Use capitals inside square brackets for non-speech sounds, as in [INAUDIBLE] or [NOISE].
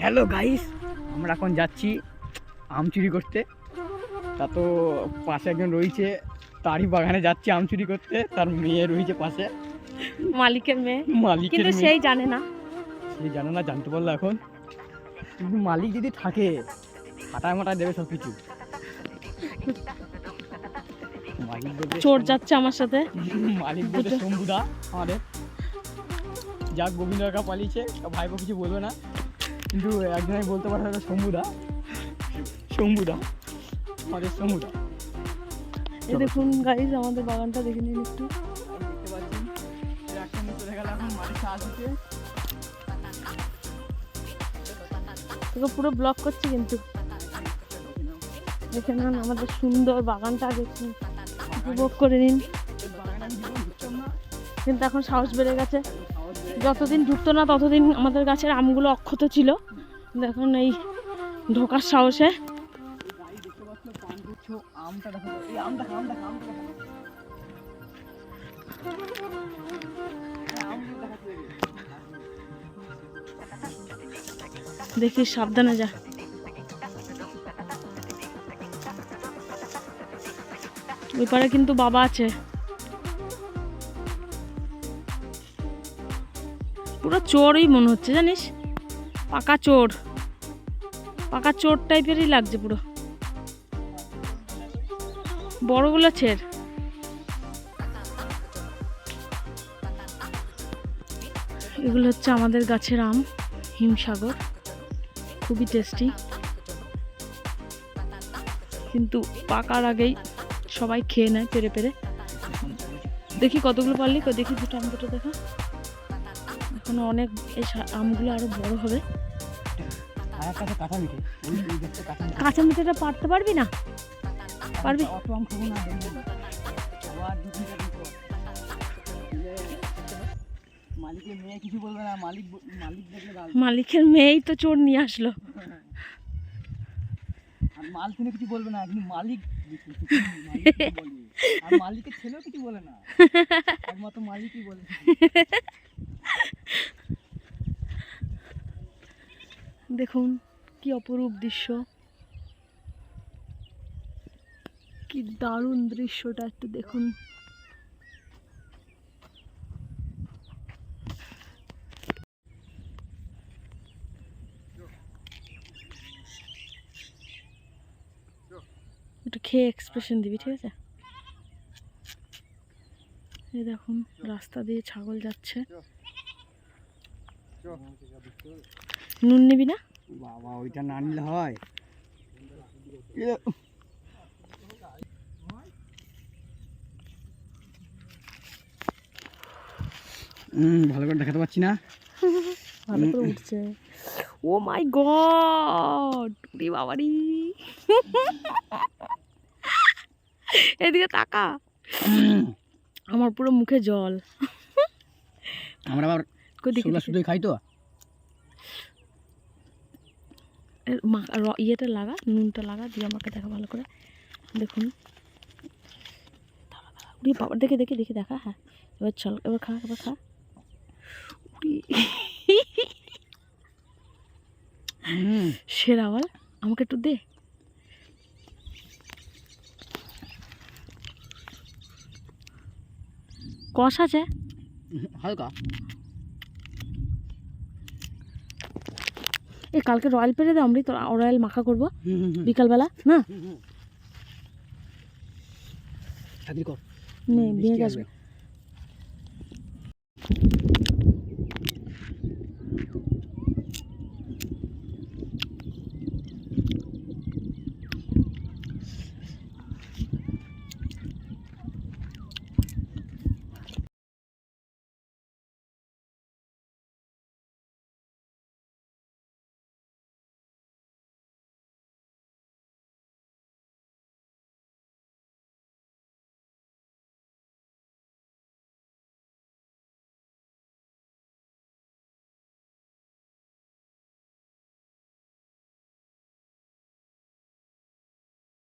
Hello guys আমরা এখন যাচ্ছি আম চুরি করতে। তা তো পাশে একজন রয়েছে তারই বাগানে যাচ্ছি আম চুরি করতে। তার মেয়ে রয়েছে পাশে। মালিকের মেয়ে। মালিক কিন্তু সেই জানে না। সে জানে না জানতে পারল এখন। কিন্তু মালিক যদি থাকে হাঁটায় মাটায় দেবে সব কিছু চোর যাচ্ছে আমার সাথে। মালিক বলতে। শম্ভুদা আমাদের। যাক গোবিন্দ কাকা পালিয়েছে। তা ভাইপো কিছু বলবে না। কিন্তু একজনে বলতে পারে হয়তো শম্ভুদা। শম্ভুদা। আমাদের শম্ভুদা। এই দেখুন গাইজ আমাদের বাগানটা দেখে নিন একটু। দেখতে পাচ্ছেন একটা চলে গেল এখন মালিক সাহায্য। দিতে তোকে পুরো ব্লক করছি কিন্তু। দেখে নেন আমাদের সুন্দর বাগানটা দেখুন। উপভোগ করে নিন। আমি না। কিন্তু এখন সাহস বেড়ে গেছে। যতদিন ঢুকতো না, ততদিন আমাদের গাছের আমগুলো অক্ষত ছিল। দেখুন এই ঢোকার সাহসে। দেখি সাবধানে যা। ওই পারে কিন্তু বাবা আছে। পুরো চোরই মনে হচ্ছে, জানিস? পাকা চোর। পাকা চোর টাইপেরই লাগছে পুরো। বড়গুলো ছেড়। এগুলো হচ্ছে আমাদের গাছের আম, হিমসাগর। খুবই টেস্টি। কিন্তু পাকার আগেই সবাই খেয়ে নেয়, পেরে পেরে। দেখি কতগুলো পারলি দেখি দুটো, আম দুটো দেখা। এখনও অনেক এই আমগুলো আরও বড় হবে। কাঁচা মিঠাটা পারতে পারবি না? পারবি? মালিকের মেয়ে কিছু বলবে না মালিক মালিক মালিকের মেয়েই তো চোর নিয়ে আসলো। আর মাল শুনে কিছু বলবে না কিন্তু মালিক আর মালিকের ছেলেও কিছু বলে না। [LAUGHS] একমাত্র মালিকই বলে দেখুন, কি অপরূপ দৃশ্য। কি দারুণ দৃশ্যটা একটু দেখুন। একটু খেয়ে এক্সপ্রেশন দিবি, ঠিক আছে? এই দেখুন, রাস্তা দিয়ে ছাগল যাচ্ছে। নুন নিবি না? বাবা ওইটা না নিলে হয়। হুম ভালো করে দেখাতে পাচ্ছি না? ভালো করে উঠছে। ও মাই গড রে। বাবারি এদিকে তাকা। আমার পুরো মুখে জল। আমরা আবার। শুধুই খাই তো? ইয়েটা লাগা নুনটা লাগা দিয়ে আমাকে দেখা ভালো করে। দেখুন। দাঁড়া। বাবা দেখে দেখে দেখে দেখা হ্যাঁ। এবার চল এবার খা এবার খা। হুম। সেরা বল আমাকে একটু দে। কষ আছে? হালকা। এ কালকে রয়্যাল পেরে দে অমৃত রয়্যাল মাখা করব। বিকালবেলা না। নে নিয়ে। আসবে।